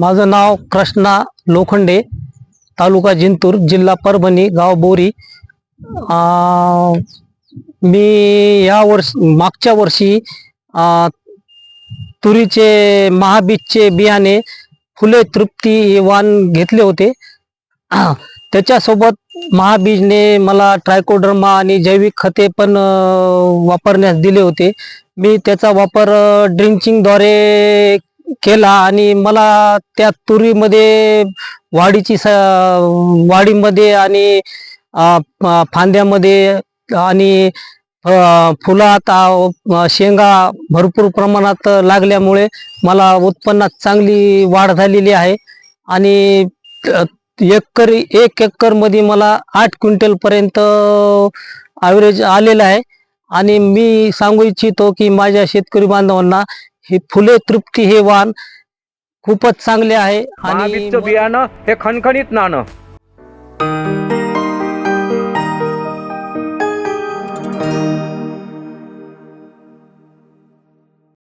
माझं नाव कृष्णा लोखंडे तालुका जिंतूर जिल्हा परभणी गाव बोरी. मी या वर्ष मागच्या वर्षी तुरीचे महाबीजचे बियाणे फुले तृप्ती हे वाण घेतले होते. त्याच्यासोबत महाबीजने मला ट्रायकोडर्मा आणि जैविक खते पण वापरण्यास दिले होते. मी त्याचा वापर ड्रिंचिंगद्वारे केला आणि मला त्या तुरीमध्ये वाढीची स वाढीमध्ये आणि फांद्यामध्ये आणि फुलात शेंगा भरपूर प्रमाणात लागल्यामुळे मला उत्पन्नात चांगली वाढ झालेली आहे. आणि एकर एकरी एक एकरमध्ये मला आठ क्विंटल पर्यंत ॲव्हरेज आलेलं आहे. आणि मी सांगू इच्छितो की माझ्या शेतकरी बांधवांना हे फुले तृप्ती हे वाण खूपच चांगले आहे. आणि बियाणं हे खणखणीत नाणं.